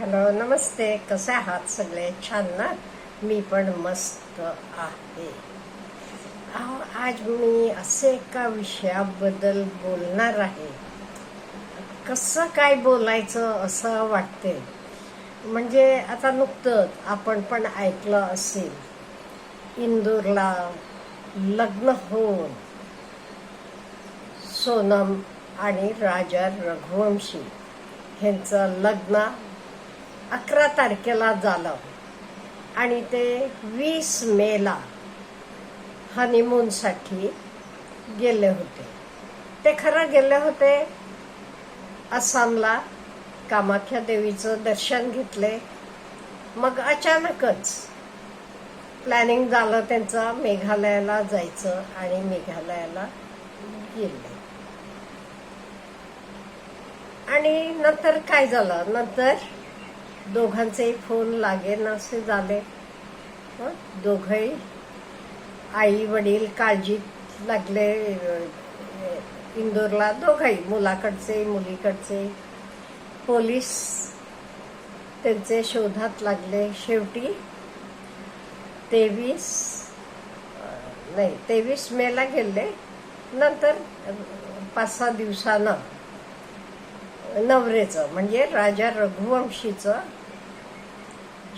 Hello नमस्ते. कसे आहात सगळे? छान ना? मी पण मस्त आहे. अहो, आज मी असे एका विषयाबद्दल बोलणार आहे. कसं काय बोलायचं असं वाटते? म्हणजे आता नुकतंच आपण पण ऐकलं असेल. इंदूरला लग्न होऊन सोनम आणि राजा रघुवंशी ह्यांचं लग्न अकरा तारखेला झालं. आणि ते वीस मेला हनीमूनसाठी गेले होते. ते खरं गेले होते आसामला. कामाख्या देवीचं दर्शन घेतले. मग अचानकच प्लॅनिंग झालं त्यांचं मेघालयाला जायचं आणि मेघालयाला गेले. आणि नंतर काय झालं? नंतर दोघांचेही फोन लागेन असे झाले. दोघंही आई वडील काळजीत लागले इंदोरला दोघंही मुलाकडचे मुलीकडचे. पोलीस त्यांचे शोधात लागले. शेवटी तेवीस नाही तेवीस मेला गेले. नंतर पाच सहा दिवसानं नवरेचं म्हणजे राजा रघुवंशीचं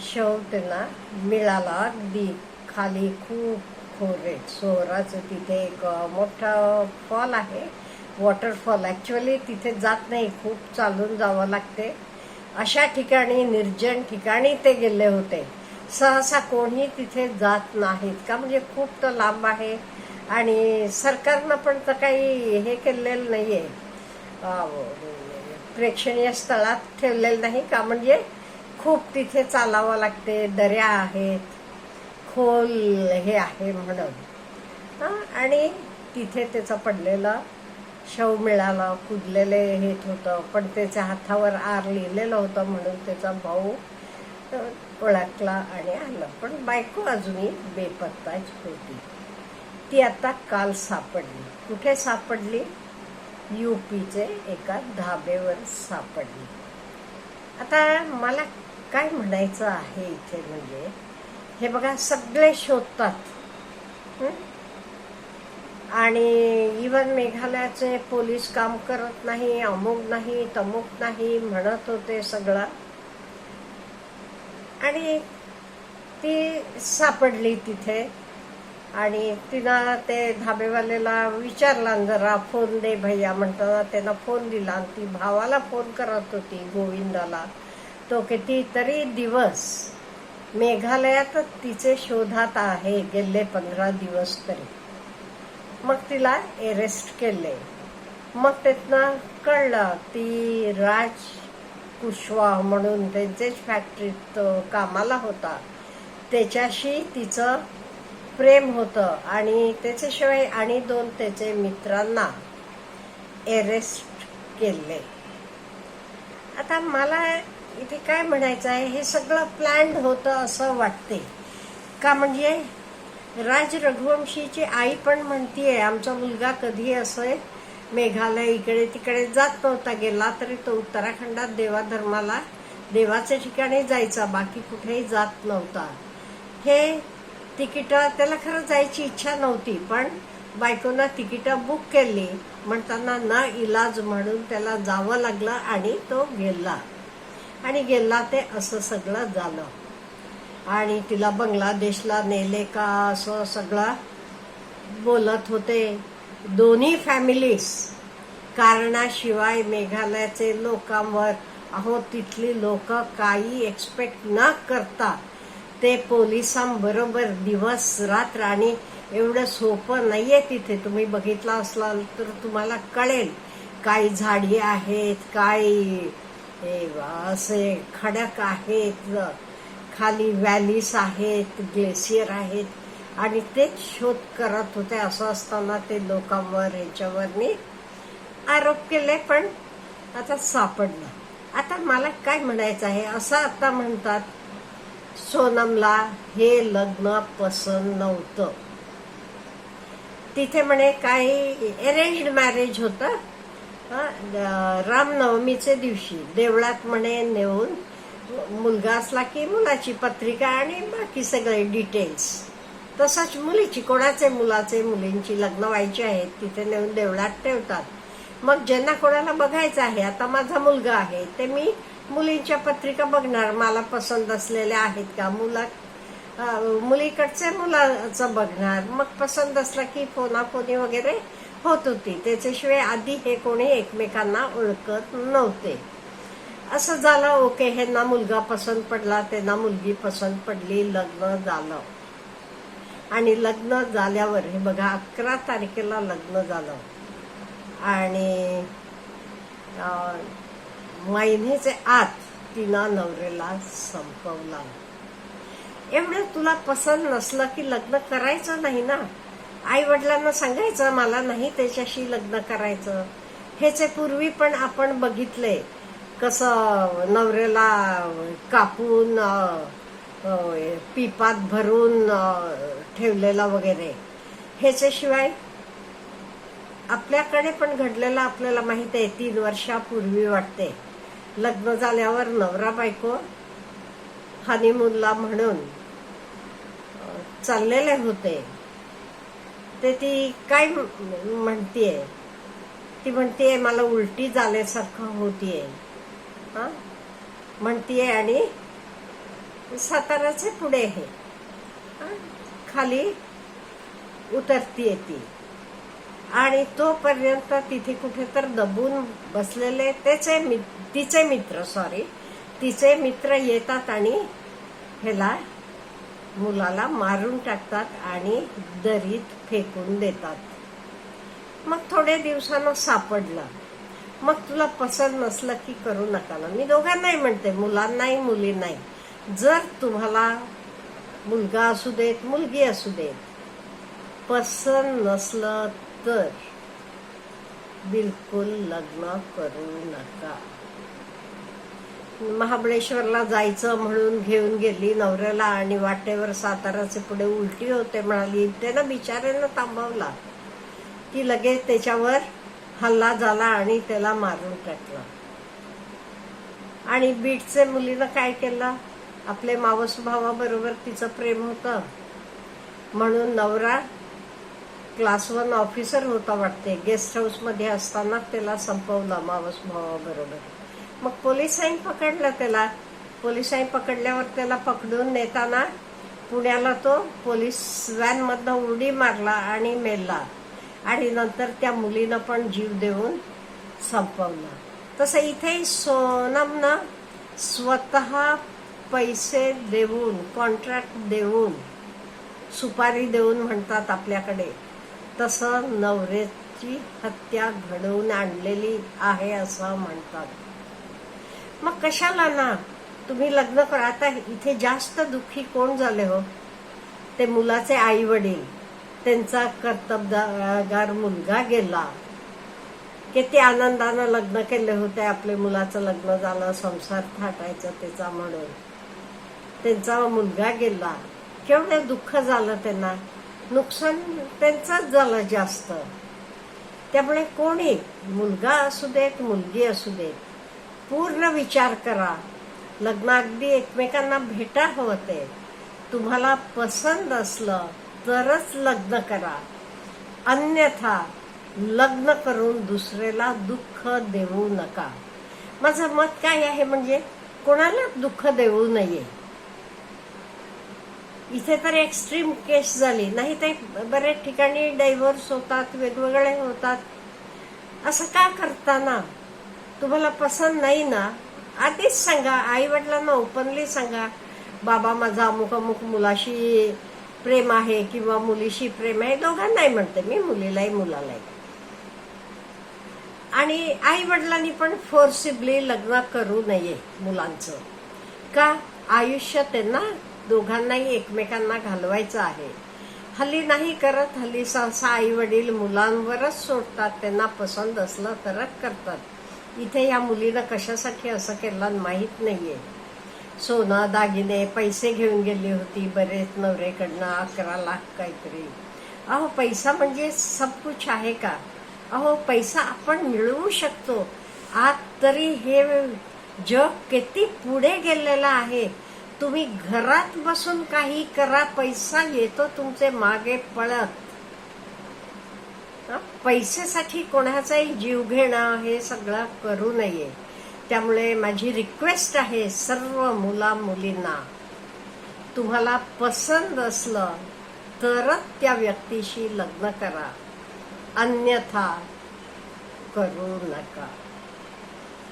शव त्यांना मिळाला अगदी खाली खूप खोरे. सोहराचं तिथे एक मोठा फॉल आहे. वॉटरफॉल. ॲक्च्युअली तिथे जात नाही खूप चालून जावं लागते. अशा ठिकाणी निर्जन ठिकाणी ते गेले होते. सहसा कोणी तिथे जात नाहीत का? म्हणजे खूप तर लांब आहे. आणि सरकारनं पण तर काही हे केलेलं नाही आहे प्रेक्षणीय स्थळात ठेवलेलं नाही का? म्हणजे खूप तिथे चालावं लागते दर्या आहेत खोल हे आहे म्हणून. आणि तिथे त्याचा पडलेला शव मिळाला कुदलेले हेत होतं पण त्याच्या हातावर आर लिहिलेलं होतं म्हणून त्याचा भाऊ ओळखला आणि आलं पण बायको अजूनही बेपत्ताच होती. ती आता काल सापडली. कुठे सापडली? यूपीचे एका धाब्यावर सापडली. आता मला काय म्हणायचं आहे इथे म्हणजे हे बघा सगळे शोधतात. आणि इवन मेघालयाचे पोलीस काम करत नाही अमुक नाही तमुक नाही म्हणत होते सगळं. आणि ती सापडली तिथे. आणि तिनं ते धाबेवाल्याला विचारला जरा फोन दे भैया म्हणताना त्यांना फोन दिला आणि ती भावाला फोन करत होती गोविंदाला. तो किती तरी दिवस मेघालयात तिचे शोधात आहे गेले पंधरा दिवस तरी. मग तिला एरेस्ट केले. मग त्यातनं कळलं ती राज कुशवाह म्हणून त्यांचेच फॅक्टरीत कामाला होता. त्याच्याशी तिचं प्रेम होतं आणि त्याच्याशिवाय आणि दोन त्याचे मित्रांना अरेस्ट केले. आता मला इथे काय म्हणायचं आहे हे सगळं प्लॅन्ड होतं असं वाटते. का म्हणजे राज रघुवंशीची आई पण म्हणतीये आमचा मुलगा कधी असं मेघालय इकडे तिकडे जात नव्हता गेला तरी तो उत्तराखंडात देवाधर्माला देवाच्या ठिकाणी जायचा बाकी कुठेही जात नव्हता. हे तिकीट त्याला खरं जायची इच्छा नव्हती पण बायकोनं तिकीटं बुक केली. म्हणताना ना इलाज म्हणून त्याला जावं लागलं आणि तो गेला. आणि गेला ते असं सगळं झालं. आणि तिला बांगलादेशला नेले का असं सगळं बोलत होते. दोन्ही फॅमिलीज कारणाशिवाय मेघालयाचे लोकांवर अहो तिथली लोक काही एक्सपेक्ट न करता ते पोलिसांबरोबर दिवस रात्र आणि एवढं सोपं नाही आहे तिथे. तुम्ही बघितलं असलाल तर तुम्हाला कळेल काही झाडी आहेत काय असे खडक आहेत खाली व्हॅलीस आहेत ग्लेशियर आहेत. आणि तेच शोध करत होते असं असताना ते लोकांवर याच्यावरनी आरोप केले पण आता सापडलं. आता मला काय म्हणायचं आहे? असं आता म्हणतात सोनमला हे लग्न पसंत नव्हतं. तिथे म्हणे काही अरेंज मॅरेज होतं. रामनवमीचे दिवशी. देवळात म्हणे नेऊन मुलगा असला की मुलाची पत्रिका आणि बाकी सगळे डिटेल्स तसंच मुलीची कोणाचे मुलाचे मुलींची लग्न व्हायची आहेत तिथे नेऊन देवळात ठेवतात. मग ज्यांना कोणाला बघायचं आहे आता माझा मुलगा आहे ते मी मुलींच्या पत्रिका बघणार मला पसंत असलेल्या आहेत का? मुला मुलीकडचे मुलाचं बघणार. मग पसंत असला की फोनाफोनी वगैरे होत होती. त्याच्याशिवाय आधी हे कोणी एकमेकांना ओळखत नव्हते. असं झालं ओके ह्यांना मुलगा पसंत पडला त्यांना मुलगी पसंत पडली लग्न झालं. आणि लग्न झाल्यावर हे बघा अकरा तारखेला लग्न झालं. आणि महिन्याचे आत तिनं नवऱ्याला संपवला. एवढं तुला पसंत नसलं की लग्न करायचं नाही ना? आई वडिलांना सांगायचं मला नाही त्याच्याशी लग्न करायचं. ह्याचे पूर्वी पण आपण बघितले. कसं नवऱ्याला कापून पिपात भरून ठेवलेला वगैरे. ह्याच्याशिवाय आपल्याकडे पण घडलेलं आपल्याला माहीत आहे तीन वर्षापूर्वी वाटते. लग्न झाल्यावर नवरा बायको हनीमूनला म्हणून चाललेले होते. ते ती काय म्हणतीये? ती म्हणतीये मला उलटी झाल्यासारखं होतीये. हा? म्हणतीये आणि साताराचे पुढे हे हा? खाली उतरतीये ती. आणि तोपर्यंत तिथे कुठे तर दबून बसलेले त्याचे मि- तिचे मित्र सॉरी तिचे मित्र येतात आणि ह्याला मुलाला मारून टाकतात आणि दरीत फेकून देतात. मग थोड्या दिवसानं सापडलं. मग तुला पसंत नसलं की करू नका ना. मी दोघांनाही म्हणते मुलांनाही मुली नाही. जर तुम्हाला मुलगा असू देत मुलगी असू देत पसंत नसलं तर बिलकुल लग्न करू नका. महाबळेश्वरला जायचं म्हणून घेऊन गेली नवऱ्याला आणि वाटेवर साताराचे पुढे उलटी होते म्हणाली त्यानं बिचाऱ्यानं थांबवला की लगेच त्याच्यावर हल्ला झाला आणि त्याला मारून टाकला. आणि बीटचे मुलीनं काय केलं? आपले मावस भावाबरोबर तिचं प्रेम होतं. म्हणून नवरा क्लास वन ऑफिसर होता वाटते. गेस्ट हाऊसमध्ये असताना त्याला संपवलं मावस भावाबरोबर. मग पोलिसांनी पकडलं त्याला. पोलिसांनी पकडल्यावर त्याला पकडून नेताना पुण्याला तो पोलीस व्हॅन मधनं उडी मारला आणि मेला आणि नंतर त्या मुलीनं पण जीव देऊन संपवला. तसं इथे सोनमनं स्वतः पैसे देऊन कॉन्ट्रॅक्ट देऊन सुपारी देऊन म्हणतात आपल्याकडे. तसं नवऱ्याची हत्या घडवून आणलेली आहे असं म्हणतात. मग कशाला ना? तुम्ही लग्न करा. आता इथे जास्त दुःखी कोण झाले हो? ते मुलाचे आई वडील त्यांचा कर्तबगार मुलगा गेला. किती आनंदानं लग्न केले होते आपले मुलाचं लग्न झालं संसार थाटायचं त्याचा म्हणून. त्यांचा मुलगा गेला. केवढं दुःख झालं त्यांना? नुकसान त्यांचाच झालं जास्त. त्यामुळे कोणी मुलगा असू देत मुलगी असू देत पूर्ण विचार करा. लग्न अगदी एकमेकांना भेटा होते तुम्हाला पसंत असलं तरच लग्न करा. अन्यथा लग्न करून दुसऱ्याला दुःख देऊ नका. माझं मत काय आहे म्हणजे कोणाला दुःख देऊ नये? इथे तर एक्स्ट्रीम केस झाली. नाही ते बरेच ठिकाणी डायव्होर्स होतात वेगवेगळे होतात. असं का करताना? तुम्हाला पसंत नाही ना? आधीच सांगा आई वडिलांना ओपनली सांगा बाबा माझा अमुक अमुक मुलाशी प्रेम आहे किंवा मुलीशी प्रेम आहे. दोघांनाही म्हणते मी मुलीलाही मुलालाही. आणि आई वडिलांनी पण फोर्सिबली लग्न करू नये मुलांचं. का? आयुष्य त्यांना दोघांनाही एकमेकांना घालवायचं आहे. हल्ली नाही करत हल्ली सहसा आई वडील मुलांवरच सोडतात त्यांना पसंत असलं तरच करतात. इथे या मुलीनं कशासाठी असं केलं माहीत नाहीये. सोनं दागिने पैसे घेऊन गेली होती बरेच नवरेकडनं अकरा लाख काहीतरी. अहो पैसा म्हणजे सब कुछ आहे का? अहो पैसा आपण मिळवू शकतो. आज तरी हे जग किती पुढे गेलेलं आहे. तुम्ही घरात बसून काही करा पैसा येतो तुमचे मागे पळत. पैसेसाठी पैशासाठी कोणाचाही जीव घेणं हे सगळं करू नये. त्यामुळे माझी रिक्वेस्ट आहे सर्व मुला मुलींना तुम्हाला पसंत असलं तरच त्या व्यक्तीशी लग्न करा. अन्यथा करू नका.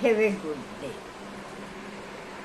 हे ए गुड डे